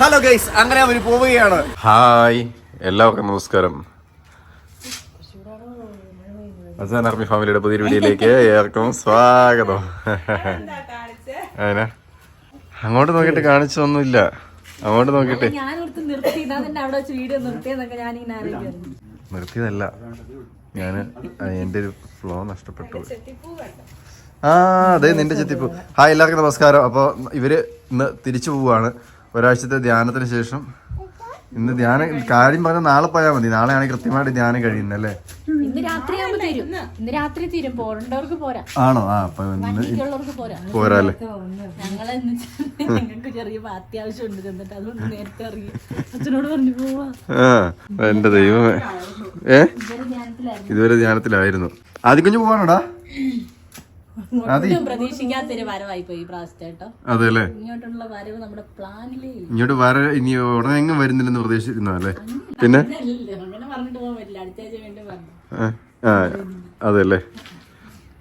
Hello guys അങ്ങനെ അവർ പോവുകയാണ്. Hi എല്ലാവർക്കും നമസ്കാരം. അസാൻ ആർമി ഫാമിലിയുടെ പുതിയ വീഡിയോയിലേക്ക് ഏവർക്കും സ്വാഗതം. അതിനാ അങ്ങോട്ട് നോക്കിയിട്ട് കാണിച്ചൊന്നുമില്ല. അങ്ങോട്ട് ആലോചിക്കുന്നു നിർത്തിയതല്ല. ഞാൻ എന്റെ ഒരു ഫ്ലോ നഷ്ടപ്പെട്ടു. ആ അതെ നിന്റെ ചെത്തിപ്പൂ ഹായ് എല്ലാവർക്കും നമസ്കാരം. അപ്പോൾ ഇവർ ഇന്ന് തിരിച്ചു പോവുകയാണ് ഒരാഴ്ചത്തെ ധ്യാനത്തിന് ശേഷം ഇന്ന് ധ്യാനം കാര്യം പറഞ്ഞാൽ നാളെ പോയാൽ മതി. നാളെയാണ് കൃത്യമായിട്ട് ധ്യാനം കഴിയുന്നത് അല്ലേ ഇന്ന് രാത്രി ആകുമ്പോ തീരും. ഇന്ന് രാത്രി തീരും. പോരണ്ടവർക്ക് പോരാ. ആണോ? ആ അപ്പൊ പോരാ. ഞങ്ങളെ ഞങ്ങൾക്ക് ചെറിയ അത്യാവശ്യം ഉണ്ട് ചെന്നിട്ട് അതുകൊണ്ട് നേരത്തെ ഇറങ്ങി. അച്ഛനോട് പറഞ്ഞു പോവാ. ആ എന്റെ ദൈവമേ. ഏ? ഇതുവരെ ധ്യാനത്തിലായിരുന്നു. ആദ്യം കുഞ്ഞു പോവാനോടാ ഒട്ടും പ്രതീക്ഷിക്കാത്തൊരു വരവായി പോയി ഈ പ്രാവശ്യത്തെ കേട്ടോ. അതെ ഇങ്ങോട്ടുള്ള വരവ് നമ്മുടെ പ്ലാനിലേ ഇങ്ങോട്ട് വര ഇനി ഉടനെ എങ്ങും വരുന്നില്ലെന്ന് പ്രതീക്ഷിക്കുന്നല്ലേ പിന്നെ? അങ്ങനെ പറഞ്ഞിട്ട് പോകാൻ പറ്റില്ല. അടുത്ത ആഴ്ച വേണ്ടി പറഞ്ഞു ആ, ആ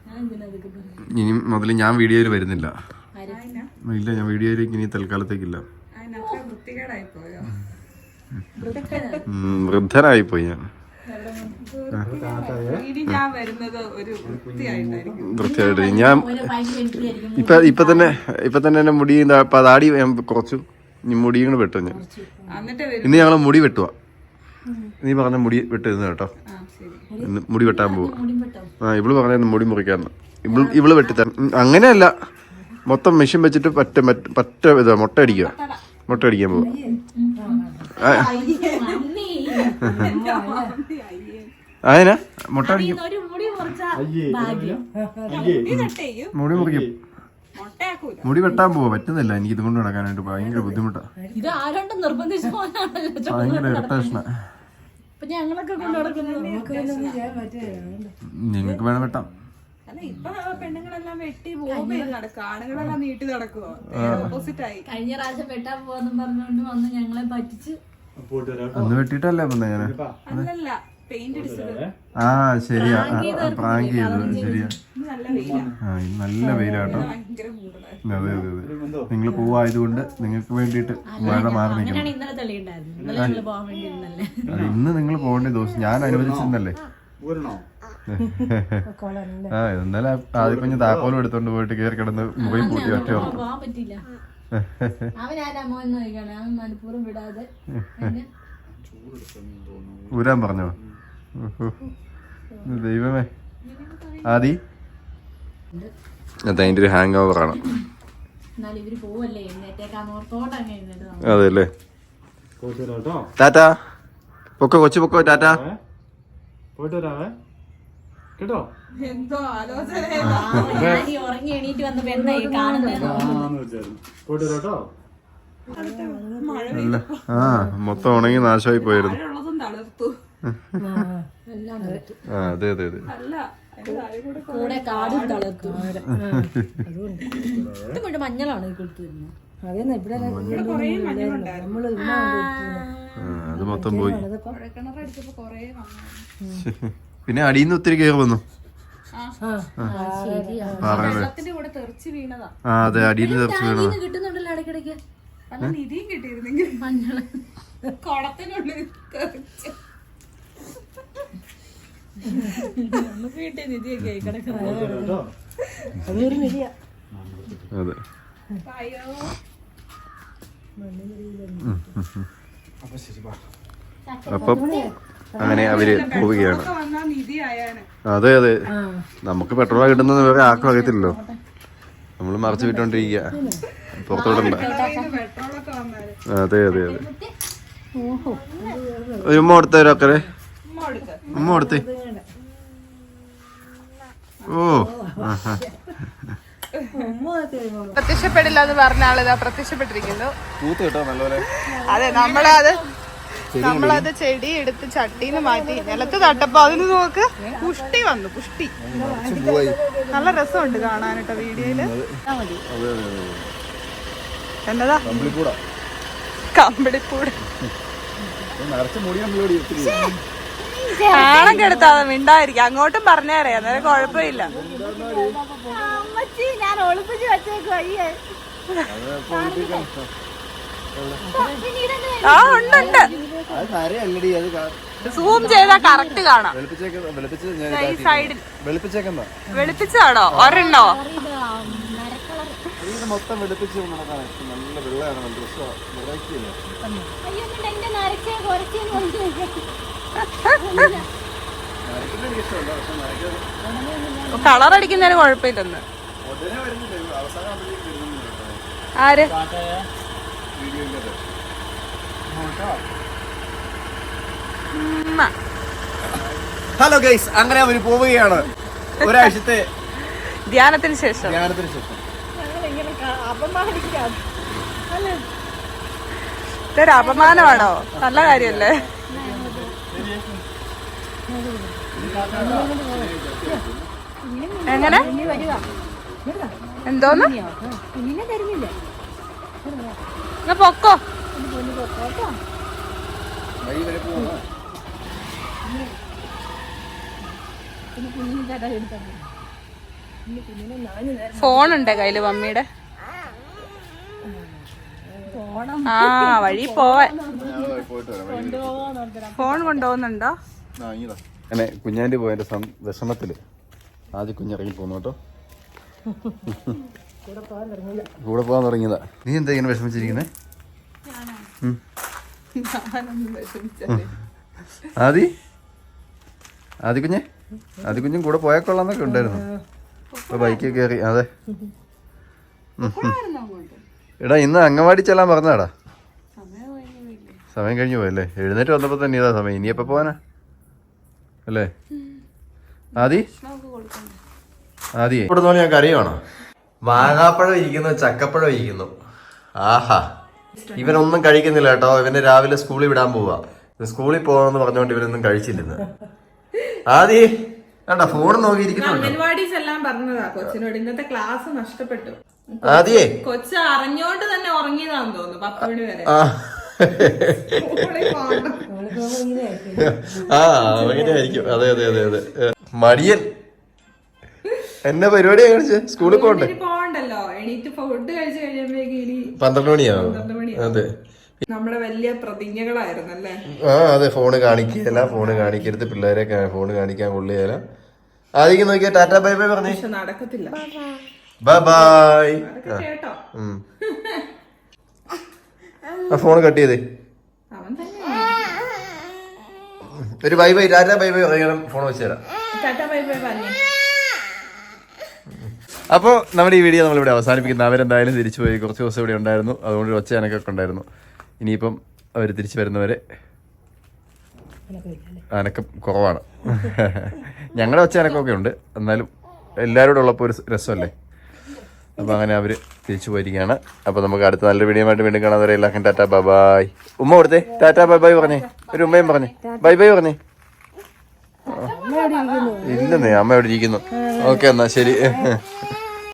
ഞാൻ എന്തിനാ അതൊക്കെ പറയുന്നത്? ഇനി മുതൽ ഞാൻ വീഡിയോയിൽ വരുന്നില്ല. ഇല്ല ഞാൻ വീഡിയോയിലേക്ക് ഇനി തൽക്കാലത്തേക്കില്ല. വൃദ്ധനായി. പോയി ഞാൻ. ഇനി ഞാൻ വരുന്നത് ഒരു വൃത്തിയായിട്ടായിരിക്കും. വൃത്തിയായിട്ട് ഞാൻ. ഇപ്പൊ ഇപ്പൊ തന്നെ ഇപ്പൊ തന്നെ എന്റെ മുടി ഇപ്പൊ താടി ഞാൻ കുറച്ചു ഇനി മുടിയും കൂടെ വെട്ടും ഞാൻ. എന്നിട്ട് വരും. ഇന്ന് ഞങ്ങൾ മുടി വെട്ടുക നീ പറഞ്ഞ മുടി വെട്ടിരുന്നു കേട്ടോ. ആ ശരി. ഇന്ന് മുടി വെട്ടാൻ പോവാ? ആ ഇവൾ പറഞ്ഞ മുടി മുറിക്കാന്ന്. ഇവൾ ഇവൾ വെട്ടിത്തര. അങ്ങനെയല്ല. മൊത്തം മെഷീൻ വെച്ചിട്ട് പറ്റ മറ്റ് പറ്റ ഇതാ മുട്ട അടിക്കുക. മുട്ട അടിക്കാൻ പോവാ. ആ. അതിനാ മുട്ട അടിക്കും മുടി മുറിക്കും. മുടി വെട്ടാൻ പോവാ. പറ്റുന്നില്ല. എനിക്ക് ഇതുകൊണ്ട് നടക്കാനായിട്ട് ഭയങ്കര ബുദ്ധിമുട്ടാ. ഭയങ്കര നടക്കുന്നത് നിങ്ങൾക്ക് വേണം വെട്ടാം അല്ല ഇപ്പൊ പെണ്ണുങ്ങളെല്ലാം വെട്ടി പോകുമ്പോ ചെയ്ത് നടക്കുക ആണുങ്ങളെല്ലാം നീട്ടി നടക്കുവോ? ഓപ്പോസിറ്റ് ആയി കഴിഞ്ഞ പ്രാവശ്യം വെട്ടാൻ പോവാന്നും പറഞ്ഞുകൊണ്ട് വന്ന് ഞങ്ങളെ പറ്റിച്ച് അന്ന് വെട്ടിട്ടല്ലേ വന്നേ ഞാൻ ആ ശരിയാ. പ്രാങ്ക് ചെയ്തു ശരിയാ. നല്ല വെയിലാ. ആ ഇന്ന് നല്ല വെയിലാട്ടോ. അതെ അതെ അതെ. നിങ്ങൾ പോവായതുകൊണ്ട് നിങ്ങൾക്ക് വേണ്ടിയിട്ട് മഴ മാറി നിൽക്കണം അത് ഇന്ന് നിങ്ങൾ പോകേണ്ട ദിവസം ഞാൻ അനുവദിച്ചിരുന്നല്ലേ? ആ ഇന്നലെ ആദ്യം കുഞ്ഞ് താക്കോലും എടുത്തോണ്ട് പോയിട്ട് കയറി കിടന്ന് മുഖം പൂട്ടി ഒറ്റ ഓർത്തു ഊരാൻ പറഞ്ഞോ. ദൈവമേ. ആദി. അത് അതിന്റെ ഒരു ഹാങ് നമ്മൾ അതെ അല്ലേ ടാറ്റ. പൊക്കോ കൊച്ചു പൊക്കോ ടാറ്റ. പോയിട്ട് വരാവേ. കേട്ടോ? എന്തോ ആലോചന. ഞാൻ ഈ ഉറങ്ങി എണീറ്റ് വന്നപ്പോ എന്താ ഈ കാണുന്നത് ആന്ന് വെച്ചായിരുന്നു പോയിട്ട് ആ മൊത്തം ഉണങ്ങി നാശമായി പോയിരുന്നു. തളർത്തു. ആ അതെ അതെ അതെ. കൂടെ കൂടെ കാടും തളർത്തു. ഇത് മുഴുവൻ മഞ്ഞളാണ് ഈ കൊടുത്തു വരുന്നത് അത് മൊത്തം പോയി. പിന്നെ അടിയിൽ നിന്ന് ഒത്തിരി കയറി വന്നു. ആ. അതെ അടിയിൽ നിന്ന് തെറിച്ച് വീണതാ. കിട്ടുന്നുണ്ടല്ലോ ഇടയ്ക്കിടയ്ക്ക്. അല്ല നിധിയും കിട്ടിയിരുന്നെങ്കിൽ. മഞ്ഞൾ. കുളത്തിനുള്ളിൽ തെറിച്ച്. നമുക്ക് കിട്ടിയ നിധിയൊക്കെ ആയി കിടക്കുന്നത് കേട്ടോ അതെ. അയ്യോ അപ്പം അങ്ങനെ അവർ പോവുകയാണ്. അതെ അതെ. നമുക്ക് പെട്രോൾ കിട്ടുന്ന വേറെ ആർക്കും അറിയത്തില്ലല്ലോ. നമ്മൾ മറച്ചു വിട്ടോണ്ടിരിക്കുക പെട്രോളൊക്കെ വന്നാൽ. അതെ അതെ അതെ. ഒരു മോടത്തവരൊക്കെ ഒരക്കരെ ഉമ്മ കൊടുത്തെ. ഓ. പ്രത്യക്ഷപ്പെടില്ല എന്ന് പറഞ്ഞ ആളിതാ പ്രത്യക്ഷപ്പെട്ടിരിക്കുന്നു. അതെ നമ്മളത് നമ്മളത് ചെടി എടുത്ത് ചട്ടിന്ന് മാറ്റി നിലത്ത് തട്ടപ്പോ അതിന് നോക്ക് പുഷ്ടി വന്നു പുഷ്ടി. നല്ല രസമുണ്ട് കാണാനിട്ടോ വീഡിയോയിൽ. എന്നതാ കമ്പിളിപ്പൂട്. നാണം കെടുത്താതെ മിണ്ടായിരിക്കും അങ്ങോട്ടും പറഞ്ഞേറേ അന്നേരം കുഴപ്പമില്ല. ഞാൻ ഒളിപ്പിച്ച് ആ ഉണ്ട് ഉണ്ട്. അത് നരയല്ലടി അത് സൂം ചെയ്താ കറക്റ്റ് കാണാം. വെളുപ്പിച്ചേക്ക വെളുപ്പിച്ചത് ഞാൻ ഈ സൈഡിൽ വെളുപ്പിച്ചേക്കുന്ന. വെളുപ്പിച്ചാണോ ഒരെണ്ണോ? മൊത്തം വെളുപ്പിച്ച് നല്ല വെള്ളമാണ് ഡ്രസ്സ് വെറൈറ്റി അല്ലേ? കളർ അടിക്കുന്നതിന് കുഴപ്പമില്ലെന്ന്. ആര്. ഹലോ ഗൈസ് അങ്ങനെ അവർ പോവുകയാണ്. ഒരാഴ്ചത്തെ ധ്യാനത്തിന് ശേഷം. ധ്യാനത്തിന് ശേഷം. ഇതൊരു അപമാനമാണോ? നല്ല കാര്യല്ലേ എങ്ങനെ? എന്തോന്ന്? കുഞ്ഞിനെ തരുന്നില്ലേ എന്നാ പൊക്കോ. ഫോണുണ്ട് കയ്യിൽ മമ്മിയുടെ? ആ വഴി പോവാൻ. ഫോൺ കൊണ്ടുപോകുന്നുണ്ടോ? അങ്ങനെ കുഞ്ഞാന്റെ പോയതിന്റെ വിഷമത്തിൽ. ആദ്യം കുഞ്ഞിറങ്ങി പോന്നു കേട്ടോ. കൂടെ പോകാൻ തുടങ്ങിയതാ. നീ എന്താ ഇങ്ങനെ വിഷമിച്ചിരിക്കുന്നേ. ആദി? ആദി കുഞ്ഞെ? ആദി കുഞ്ഞും കൂടെ പോയാൽ കൊള്ളാന്നൊക്കെ ഉണ്ടായിരുന്നു. അപ്പൊ ബൈക്കിൽ കയറി അതെ. എടാ ഇന്ന് അംഗൻവാടി ചെല്ലാൻ പറഞ്ഞാടാ സമയം കഴിഞ്ഞു പോയല്ലേ? എഴുന്നേറ്റ് വന്നപ്പോ തന്നെ ഇതാ സമയം. ഇനിയപ്പോ പോവാനാ? അല്ലേ? ആദി? ആദിയെ ഇവിടെ നിന്ന് ഞാൻ വേണോ? മാങ്ങാപ്പഴം ഇരിക്കുന്നു ചക്കപ്പഴം ഇരിക്കുന്നു. ആഹാ. ഇവനൊന്നും കഴിക്കുന്നില്ല കേട്ടോ. ഇവന് രാവിലെ സ്കൂളിൽ വിടാൻ പോവാ. സ്കൂളിൽ പോകണമെന്ന് പറഞ്ഞുകൊണ്ട് ഇവനൊന്നും കഴിച്ചില്ലെന്ന്. ആദി. വേണ്ട ഫോൺ നോക്കിയിരിക്കുന്നുണ്ട്. അംഗൻവാടീസ് എല്ലാം പറഞ്ഞതാ കൊച്ചിനോട്. ഇന്നത്തെ ക്ലാസ് നഷ്ടപ്പെട്ടു. ആദിയേ. കൊച്ച് അറിഞ്ഞോണ്ട് തന്നെ ഉറങ്ങിയതാന്ന് തോന്നുന്നു പത്ത് മണി വരെ. ആ അങ്ങനെയായിരിക്കും. അതെ അതെ അതെ അതെ. മടിയൻ. എന്നെ പരിപാടിയാ കാണിച്ചേ സ്കൂളിൽ പോകണ്ടേ പന്ത്രണ്ട് മണിയാവും പന്ത്രണ്ട് അതെ. നമ്മുടെ വലിയ പ്രതിജ്ഞകളായിരുന്നല്ലേ? ആ അതെ ഫോണ് കാണിക്കുകയല്ല ഫോണ് കാണിക്കരുത്. പിള്ളേരെ ഫോണ് കാണിക്കാൻ കൊള്ളുകയല്ല ആദ്യം നോക്കിയ ടാറ്റ ബൈ ബൈ പറഞ്ഞു. നടക്കത്തില്ല. Bye bye. ആ ഫോൺ കട്ട് ചെയ്തേ. അവൻ തന്നെ ഒരു bye bye Tata bye bye പറയണം ഫോൺ വെച്ച് തരാം. അപ്പോൾ നമ്മുടെ ഈ വീഡിയോ നമ്മളിവിടെ അവസാനിപ്പിക്കുന്നത് അവരെന്തായാലും തിരിച്ചു പോയി. കുറച്ച് ദിവസം ഇവിടെ ഉണ്ടായിരുന്നു. അതുകൊണ്ട് ഒരു ഒച്ച അനക്കൊക്കെ ഉണ്ടായിരുന്നു. ഇനിയിപ്പം അവർ തിരിച്ചു വരുന്നവരെ അനക്കം കുറവാണ്. ഞങ്ങളുടെ ഒച്ച അനക്കമൊക്കെ ഉണ്ട്. എന്നാലും എല്ലാവരോടുള്ളപ്പോൾ ഒരു രസമല്ലേ? അപ്പോൾ അങ്ങനെ അവർ തിരിച്ചു പോയിരിക്കുകയാണ്. അപ്പോൾ നമുക്ക് അടുത്ത നല്ല വീഡിയോ ആയിട്ട് വീണ്ടും കാണാൻ വരെ എല്ലാവർക്കും ടാറ്റ ബൈ ബൈ ഉമ്മ കൊടുത്തേ. ടാറ്റ ബൈ ബൈ പറഞ്ഞേ. ഒരു ഉമ്മയും പറഞ്ഞേ. ബൈ ബൈ പറഞ്ഞേ ഇല്ലെന്നേ അമ്മ എവിടെ ഇരിക്കുന്നു. ഓക്കെ എന്നാ ശരി.